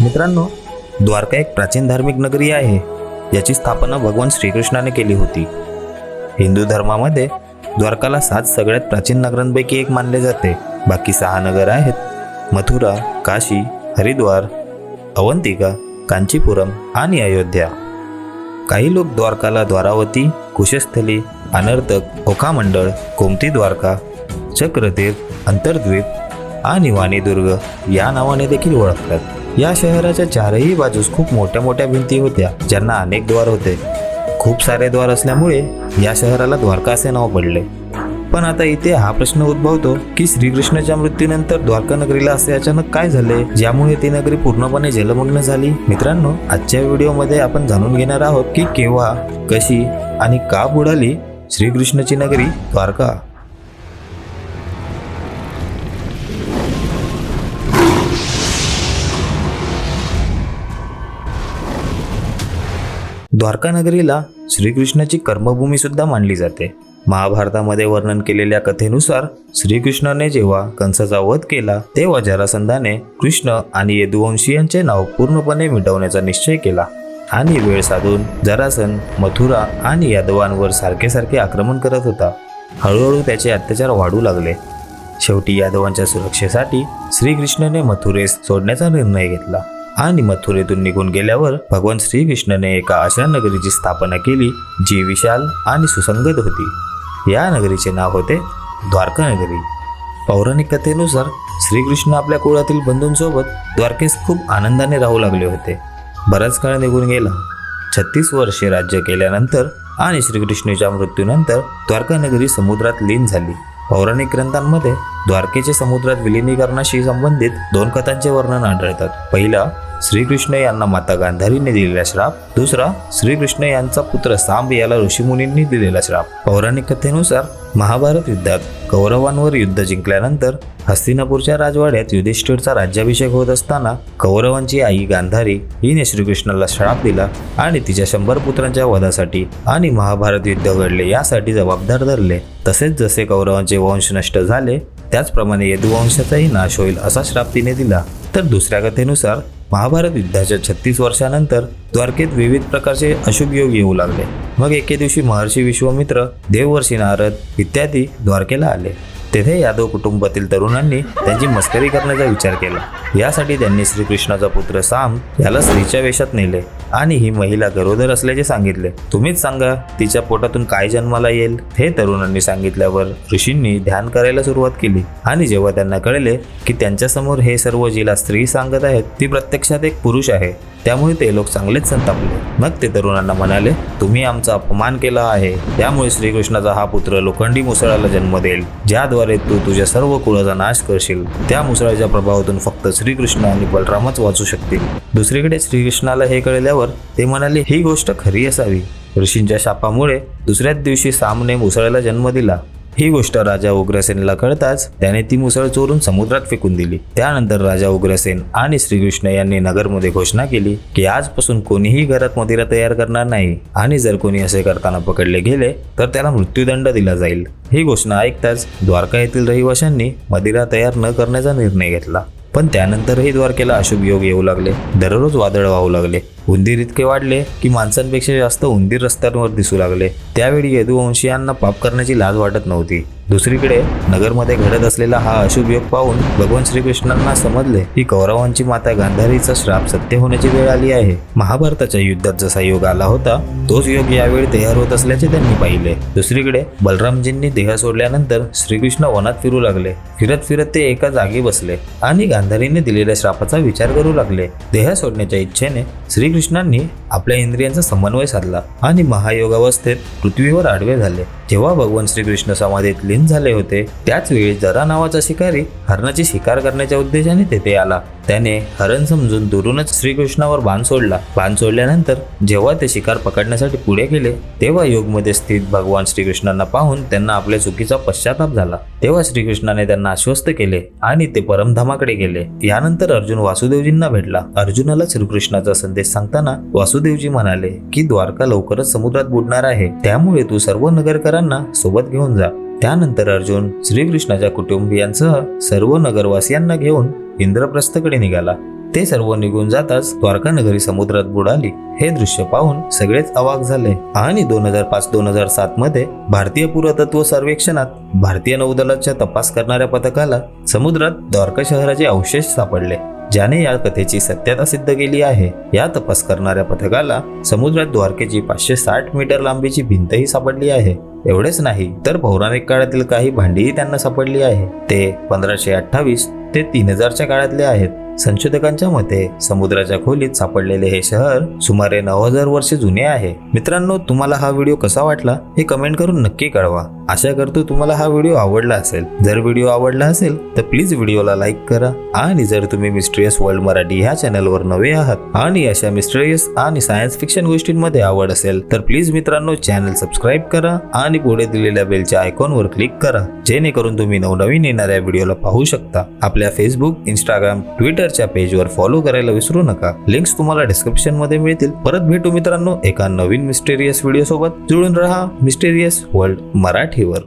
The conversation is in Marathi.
मित्रांनो द्वारका एक प्राचीन धार्मिक नगरी आहे याची स्थापना भगवान श्रीकृष्णाने केली होती. हिंदू धर्मामध्ये द्वारकाला सात सगळ्यात प्राचीन नगरांपैकी एक मानले जाते. बाकी सहा नगर आहेत मथुरा काशी हरिद्वार अवंतिका कांचीपुरम आणि अयोध्या. काही लोक द्वारकाला द्वारावती कुशस्थली अनर्तक ओखामंडळ कोमती द्वारका चक्रतीर्थ अंतर्द्वीप आणि वाणीदुर्ग या नावाने देखील ओळखतात. या शहराच्या चारही बाजूस खूप मोठ्या मोठ्या भिंती होत्या ज्यांना अनेक द्वार होते. खूप सारे द्वार असल्यामुळे या शहराला द्वारका असे नाव पडले. पण आता इथे हा प्रश्न उद्भवतो की श्रीकृष्णाच्या मृत्यूनंतर द्वारका नगरीला असे अचानक काय झाले ज्यामुळे ती नगरी पूर्णपणे जलमग्न झाली? मित्रांनो आजच्या व्हिडिओमध्ये आपण जाणून घेणार आहोत की केव्हा कशी आणि का बुडाली श्रीकृष्णाची नगरी द्वारका. द्वारकानगरीला श्रीकृष्णाची कर्मभूमी सुद्धा मानली जाते. महाभारतामध्ये वर्णन केलेल्या कथेनुसार श्रीकृष्णाने जेव्हा कंसाचा वध केला तेव्हा जरासंधाने कृष्ण आणि यदुवंशीयांचे नाव पूर्णपणे मिटवण्याचा निश्चय केला आणि वेळ साधून जरासन मथुरा आणि यादवांवर सारखे सारखे आक्रमण करत होता. हळूहळू त्याचे अत्याचार वाढू लागले. शेवटी यादवांच्या सुरक्षेसाठी श्रीकृष्णाने मथुरेस सोडण्याचा निर्णय घेतला. आणि मथुरेतून निघून गेल्यावर भगवान श्रीकृष्णने एका अशा नगरीची स्थापना केली जी विशाल आणि सुसंगत होती. या नगरीचे नाव होते द्वारका नगरी पौराणिक कथेनुसार श्रीकृष्ण आपल्या कुळातील बंधूंसोबत द्वारकेस खूप आनंदाने राहू लागले होते. बराच काळ निघून गेला. छत्तीस वर्षे राज्य केल्यानंतर आणि श्रीकृष्णाच्या मृत्यूनंतर द्वारका नगरी समुद्रात लीन झाली. पौराणिक ग्रंथांमध्ये द्वारकेचे समुद्रात विलिनीकरणाशी संबंधित दोन कथांचे वर्णन आढळतात. पहिला श्रीकृष्ण यांना माता गांधारीने दिलेला श्राप. दुसरा श्रीकृष्ण यांचा पुत्र सांब याला ऋषीमुनींनी दिलेला श्राप. पौराणिक कथेनुसार महाभारत युद्धात कौरवांवर युद्ध जिंकल्यानंतर हस्तिनापूरच्या राजवाड्यात युधिष्ठिरचा राज्याभिषेक होत असताना कौरवांची आई गांधारी हिने श्रीकृष्णाला श्राप दिला आणि तिच्या शंभर पुत्रांच्या वधासाठी आणि महाभारत युद्ध घडले यासाठी जबाबदार धरले. तसेच जसे कौरवांचे वंश नष्ट झाले त्याचप्रमाणे यदुवंशाचाही नाश होईल असा श्राप तिने दिला. तर दुसऱ्या कथेनुसार महाभारत युद्धाच्या छत्तीस वर्षानंतर द्वारकेत विविध प्रकारचे अशुभ योग येऊ लागले. मग एके दिवशी महर्षी विश्वामित्र देववर्षी नारद इत्यादी द्वारकेला आले. तेथे यादव कुटुंबातील तरुणांनी त्यांची मस्करी करण्याचा विचार केला. यासाठी त्यांनी श्रीकृष्णाचा पुत्र साम याला स्त्रीच्या वेशात नेले आणि ही महिला गरोदर असल्याचे सांगितले. तुम्हीच सांगा तिच्या पोटातून काय जन्माला येईल? हे तरुणांनी सांगितल्यावर ऋषींनी ध्यान करायला सुरुवात केली आणि जेव्हा त्यांना कळले की त्यांच्यासमोर हे सर्व जिला स्त्री सांगत आहेत ती प्रत्यक्षात एक पुरुष आहे. त्यामुळे ते लोक चांगलेच संतापले. मग ते तरुणांना म्हणाले तुम्ही आमचा अपमान केला आहे. त्यामुळे श्रीकृष्णाचा हा पुत्र लोखंडी मुसळाला जन्म देईल. ज्याद्वारे तू तुझ्या सर्व कुळाचा नाश करशील. त्या मुसळाच्या प्रभावातून फक्त श्रीकृष्ण आणि बलरामच वाचू शकतील. दुसरीकडे श्रीकृष्णाला हे कळल्यावर ते म्हणाले ही गोष्ट खरी असावी. ऋषींच्या शापामुळे दुसऱ्याच दिवशी सामने मुसळ्याला जन्म दिला. ही गोष्ट राजा उग्रसेनला कळताच त्याने ती मुसळ चोरून समुद्रात फेकून दिली. त्यानंतर राजा उग्रसेन आणि श्रीकृष्ण यांनी नगरमध्ये घोषणा केली की आजपासून कोणीही घरात मदिरा तयार करणार नाही आणि जर कोणी असे करताना पकडले गेले तर त्याला मृत्यूदंड दिला जाईल. ही घोषणा ऐकताच द्वारका येथील रहिवाशांनी मदिरा तयार न करण्याचा निर्णय घेतला. पण त्यानंतरही द्वारकेला अशुभ योग येऊ लागले. दररोज वादळ वाहू लागले. उंदीर इतके वाढले की माणसांपेक्षा जास्त उंदीर रस्त्यांवर दिसू लागले. त्यावेळी यदुवंशीयांना पाप करण्याची लाज वाटत नव्हती. दुसरीकडे नगरमध्ये घडत असलेला हा अशुभ योग पाहून भगवान श्रीकृष्णांना समजले की कौरवांची माता गांधारीचा श्राप सत्य होण्याची वेळ आली आहे. महाभारताच्या युद्धात जसा योग आला होता तोच योग यावेळी तयार होत असल्याचे त्यांनी पाहिले. दुसरीकडे बलरामजींनी देह सोडल्यानंतर श्रीकृष्ण वनात फिरू लागले. फिरत फिरत ते एका जागी बसले आणि गांधारीने दिलेल्या श्रापाचा विचार करू लागले. देह सोडण्याच्या इच्छेने श्री श्रीकृष्णांनी आपल्या इंद्रियांचा समन्वय साधला आणि महायोगावस्थेत पृथ्वीवर आडवे झाले. जेव्हा भगवान श्रीकृष्ण समाधीत लीन झाले होते त्याच वेळी जरा नावाचा शिकारी हरणाची शिकार करण्याच्या उद्देशाने तेथे आला. त्याने हरण समजून दुरूनच श्रीकृष्णावर बाण सोडला. बाण सोडल्यानंतर जेव्हा ते शिकार पकडण्यासाठी पुढे गेले तेव्हा योगमध्ये स्थित भगवान श्रीकृष्णांना पाहून त्यांना आपल्या चुकीचा पश्चाताप झाला. तेव्हा श्रीकृष्णाने त्यांना आश्वस्त केले आणि ते परमधामाकडे गेले. यानंतर अर्जुन वासुदेवजींना भेटला. अर्जुनाला श्रीकृष्णाचा संदेश सांगताना वासुदेवजी म्हणाले की द्वारका लवकरच समुद्रात बुडणार आहे. त्यामुळे तू सर्व नगरकरांना सोबत घेऊन जा. त्यानंतर अर्जुन श्रीकृष्णाच्या कुटुंबियांसह सर्व नगरवासियांना घेऊन इंद्रप्रस्थकडे निघाला. ते सर्व निघून जाताच द्वारका नगरी समुद्रात बुडाली. हे दृश्य पाहून सगळेच अवाक झाले. आणि दोन हजार पाच दोन हजार सात मध्ये भारतीय पुरातत्व सर्वेक्षणात भारतीय नौदलाच्या तपास करणाऱ्या पथकाला समुद्रात द्वारका शहराचे अवशेष सापडले. ज्याने या कथेची सत्यता सिद्ध केली आहे. या तपास करणाऱ्या पथकाला समुद्रात द्वारकेची पाचशे साठ मीटर लांबीची भिंतही सापडली आहे. एवढेच नाही तर पौराणिक काळातील काही भांडीही त्यांना सापडली आहे. ते पंधराशे अठ्ठावीस ते तीन हजारच्या काळातले आहेत. संशोधकांच्या मते समुद्राच्या खोलीत सापडलेले हे शहर सुमारे नऊ हजार वर्षे जुने आहे. मित्रांनो तुम्हाला हा व्हिडिओ कसा वाटला हे कमेंट करून नक्की कळवा. आशा करतो तुम्हाला हा व्हिडिओ आवडला असेल. जर व्हिडिओ आवडला असेल तर प्लीज व्हिडिओला लाईक करा. आणि जर तुम्ही मिस्ट्रियस वर्ल्ड मराठी ह्या चॅनलवर नवे आहात आणि अशा मिस्ट्रियस आणि सायन्स फिक्शन गोष्टींमध्ये आवड असेल तर प्लीज मित्रांनो चॅनल सबस्क्राईब करा आणि पुढे दिलेल्या बेलच्या आयकॉनवर क्लिक करा जेणेकरून तुम्ही नवनवीन येणाऱ्या व्हिडिओला पाहू शकता. आपल्या आपल्या फेसबुक इंस्टाग्राम ट्विटरच्या पेजवर फॉलो करायला विसरू नका. लिंक्स तुम्हाला डिस्क्रिप्शनमध्ये मिळतील. परत भेटू मित्रांनो एका नवीन मिस्टेरियस व्हिडिओ सोबत. जुळून राहा मिस्टेरियस वर्ल्ड मराठीवर.